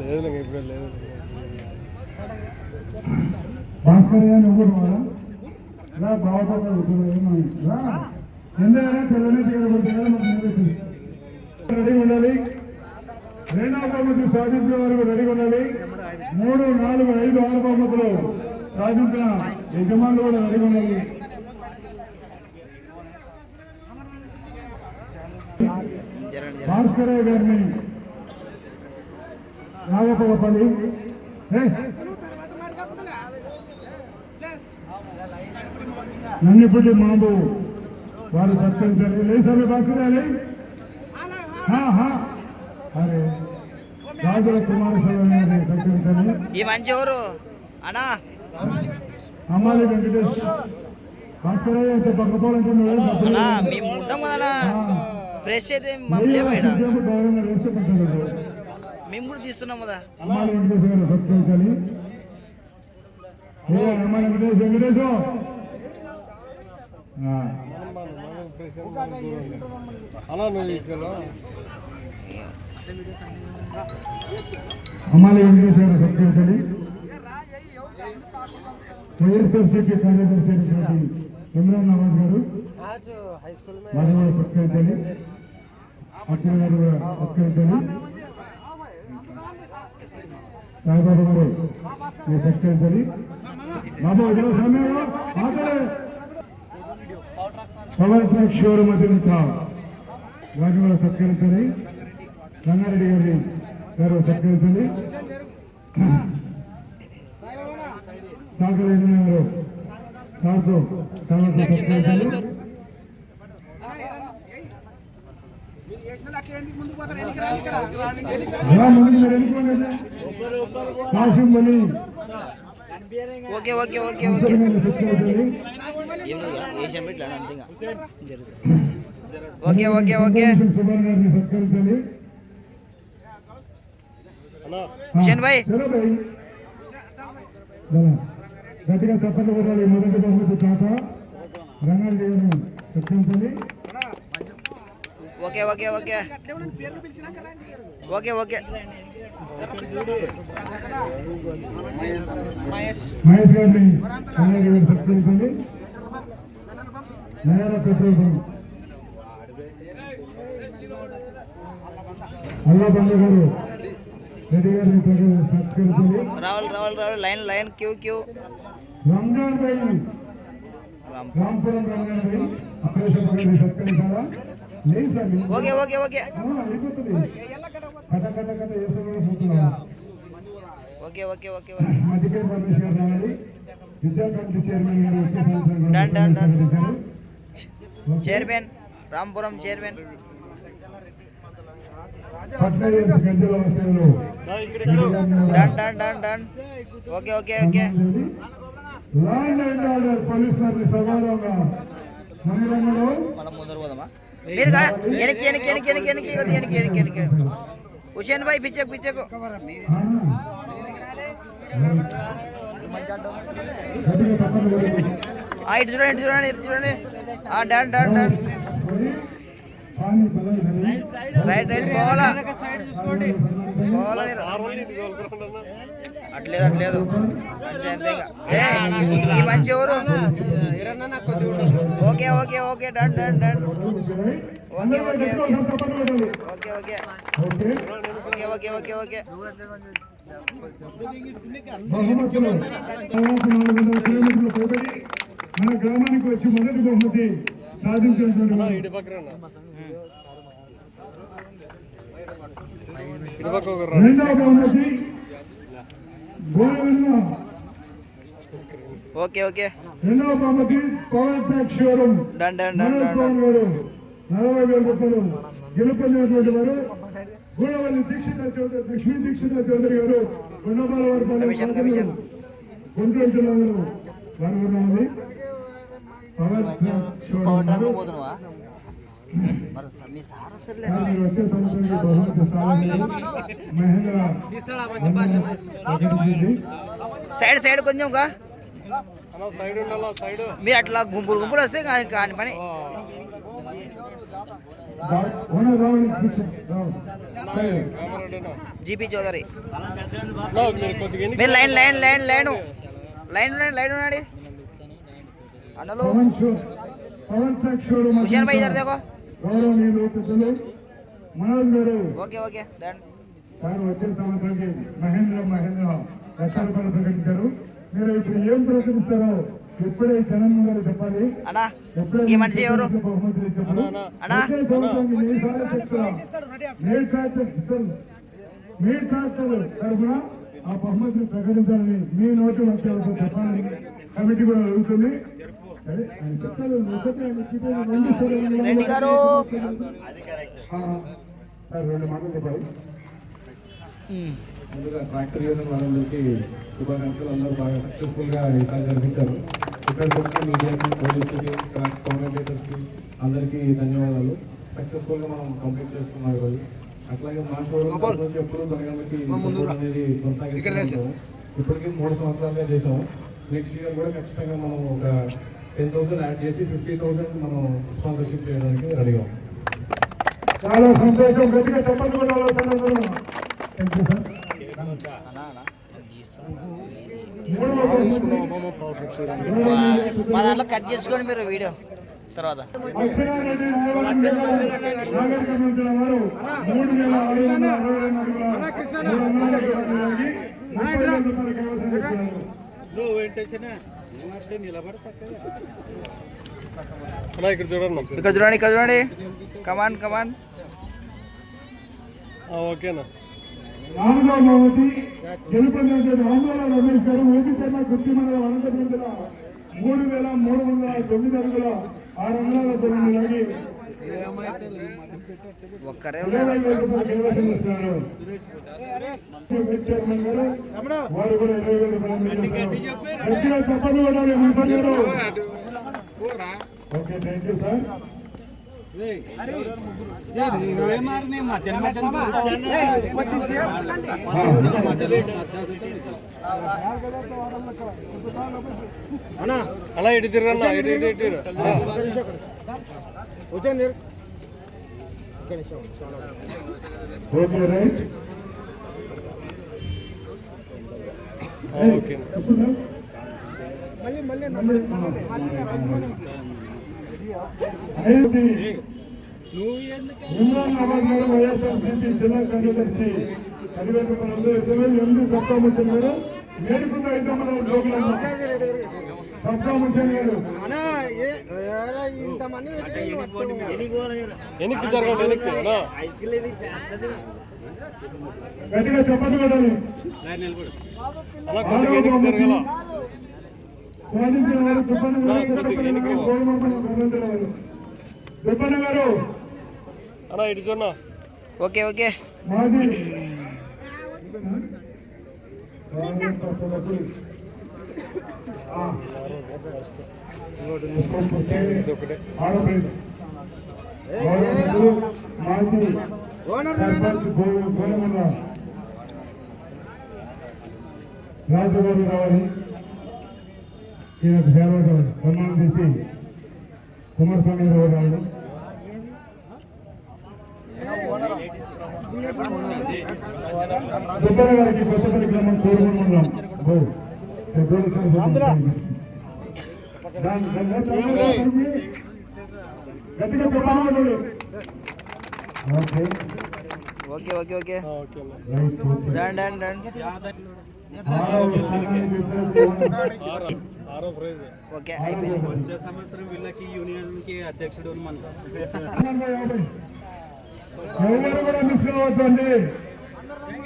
లేదు ఇప్పుడు లేదు భాస్కరయ్య నువ్వు కూడా వాడా? రా ఎందుకంటే తెల్లని ఉండాలి. రెండవ బహుమతి సాధించిన వరకు రెడీ ఉండాలి. మూడు నాలుగు ఐదు ఆరు బహుమతులు సాధించిన యజమానులు కూడా రెడీ ఉండాలి. భాస్కరయ్య గారిని నాగపల్లి నన్నిపల్లి మాంబు. వారు సత్కరించారు లేసామి భాస్కరాలి అరే రాజుల కుమారస్వామి సత్కరించాలి ఈ మంచి ఎవరు? అన్నా. అమ్మాలి వెంకటేష్. భాస్కరయ్య పక్కపోవాలంటే లేదు. మేము ఉంటాం కదా. ఫ్రెష్ అయితే మమ్మల్ని మేము కూడా తీసుకున్నాం కదా. అమ్మాలి వెంకటేశ్వర సత్కరించాలి వైఎస్ఆర్సీపీ కార్యదర్శి అయినటువంటి ఇమ్రాన్ నవాజ్ గారు వారు కూడా సత్కరించాలి అర్చన గారు కూడా సత్కరించాలి సాయిబాబా గారు మీరు బాబు ఇక్కడ సమయంలో పవర్ ట్రాక్ షోరూమ్ అధినేత వారిని కూడా సత్కరించాలి రంగారెడ్డి గారిని గారు సత్కరించాలి సాగర్ గారు సార్తో సార్తో సత్కరించాలి Kasimbali okay okay okay okay okay okay okay హుషన్ భాయ్ గట్టిగా చప్పట్లు కొట్టాలి మొదటి బహుమతి తాత రంగారెడ్డి గారిని okay okay okay. Okay okay. Mahesh. గారిని సత్కరించాలి నయారా పెట్రోల్ బంక్ అల్లా బండి గారు రెడ్డి గారిని సత్కరించాలి రావాలి రావాలి రావాలి line line queue queue. Ramzan Bhai Ram. Rampuram Ramzan Bhai oppression సత్కరించాలా? Okay okay okay. Okay okay okay done done done chairman Rampuram chairman done done done done okay okay okay police పోదామా? మీరు எனக்கு எனக்கு எனக்கு எனக்கு எனக்கு வந்து எனக்கு எனக்கு எனக்கு హుషేన్ భాయ్ పిచ్చకు పిచ్చకు ఇటు చూడండి చూడండి ఇటు చూడండి. Done done done. Right right పోవాలా? పోవాలా అట్లేదు అట్లేదు. ఈ మంచి ఎవరు? నాకు okay okay done done done okay okay okay okay okay okay okay okay okay బహుమతులు దాదాపు నాలుగు వందల కిలోమీటర్ల పోటీ మన గ్రామానికి వచ్చి మొదటి బహుమతి సాధించినటువంటి వారు. ఇటు పక్కన ఇటు పక్క ఒక రెండవ బహుమతి గోవింద ఓకే ఓకే రెండవ బహుమతి power pack showroom done done done done నలభై వేల రూపాయలు గెలుపొందినటువంటి వారు గూడవల్లి దీక్షిత చౌదరి లక్ష్మీ దీక్షిత చౌదరి గారు గుండపాల వారి. గుంటూరు జిల్లాలో వారు కూడా ఉంది వచ్చే సంవత్సరం బహుమతి మహేంద్ర. సైడ్ సైడ్ కొంచెం మీ అట్లా గుంపులు గుంపులు వస్తే కానీ కాని పని. జీపీ చౌదరి. మీరు line line line line. Line ఉన్నాడు లైన్ ఉన్నాడు అన్నలో. హుషన్ భాయ్ ఇద్దరు దేవో ఓకే ఓకే దాని వచ్చే సంవత్సరానికి మహేంద్ర మహేంద్ర ప్రకటించారు. మీరు ఇప్పుడు ఏం ప్రకటిస్తారో ఇప్పుడే జనం గారు చెప్పాలి. అన్నా ఎప్పుడే ఈ మనిషి ఎవరు? బహుమతులు మీ ట్రాక్టర్ తరఫున ఆ బహుమతిని ప్రకటించాలని మీ నోటి వాక్యాలతో చెప్పాలని కమిటీ కూడా అడుగుతుంది. రెండు మాటలు చెప్పాలి. ముందుగా ట్రాక్టర్ యూనియన్ వాళ్ళందరికీ శుభాకాంక్షలు. అందరూ బాగా సక్సెస్ఫుల్గా ఈసారి జరిపించారు. ఇక్కడికి వచ్చిన మీడియాకి పోలీసులకి కామెంటేటర్స్కి అందరికీ ధన్యవాదాలు. సక్సెస్ఫుల్గా మనం కంప్లీట్ చేసుకున్నాం ఈరోజు అట్లాగే మా షోరూమ్ నుంచి ఎప్పుడు తనగలకి అనేది కొనసాగిస్తున్నాము ఇప్పటికీ మూడు సంవత్సరాలుగా చేసాము నెక్స్ట్ ఇయర్ కూడా ఖచ్చితంగా మనం ఒక టెన్ థౌసండ్ యాడ్ చేసి ఫిఫ్టీ థౌసండ్ మనం స్పాన్సర్షిప్ చేయడానికి రెడీగా ఉన్నాం. చాలా సంతోషం. గట్టిగా చెప్పండి కూడా థ్యాంక్ యూ సార్ మా దాంట్లో కట్ చేసుకోండి మీరు వీడియో. తర్వాత. ఇక్కడ చూడండి ఇక్కడ చూడండి. ఇక్కడ చూడండి కమాన్ కమాన్ ఓకేనా? నాలుగో బహుమతి గెలుపొందినటువంటి ఆందోళన రమేష్ గారు గుర్తి మండలం అనంతపురం జిల్లా మూడు వేల మూడు వందల తొమ్మిది అడుగుల ఆరు వందల తొమ్మిది గారు వారు కూడా ఇరవై వేల రూపాయలు చెప్పండి ఓకే థ్యాంక్ యూ సార్. అలా ఇటు తిరగన్నా ఇటు ఇటు ఇటు ఇటు. అన్నా. ఓకే రైట్ ఓకే వస్తుందా? ఐదు. ఇమ్రాన్ నవాజ్ గారు వైఎస్ఆర్సీపీ జిల్లా కార్యదర్శి పదివేల రూపాయలు ముషన్ గారు? జోగులమ్మ సబ్కా ముషన్ గారు. వెనక్కి జరగండి వెనక్కి గట్టిగా చెప్పండి కొట్టాలి వారు దుబ్బన్న గారు దుబ్బన్న అన్నా ఇటు చూడన్నా ఓకే ఓకే మాజీ పక్షులకు ఈయనకు సేవ సన్మానం చేసి కుమారస్వామి గారు రావడం. దుబ్బల గారికి గో. పెద్దోళ్ళు చాలా దాని సందర్భంగా గట్టిగా okay. Okay okay okay okay అన్నా రైట్ ఓకే. అయిపోయింది వచ్చే సంవత్సరం వీళ్ళకి యూనియన్కి అధ్యక్షుడు మనం. ఎవరు కూడా మిస్ అవ్వద్దండి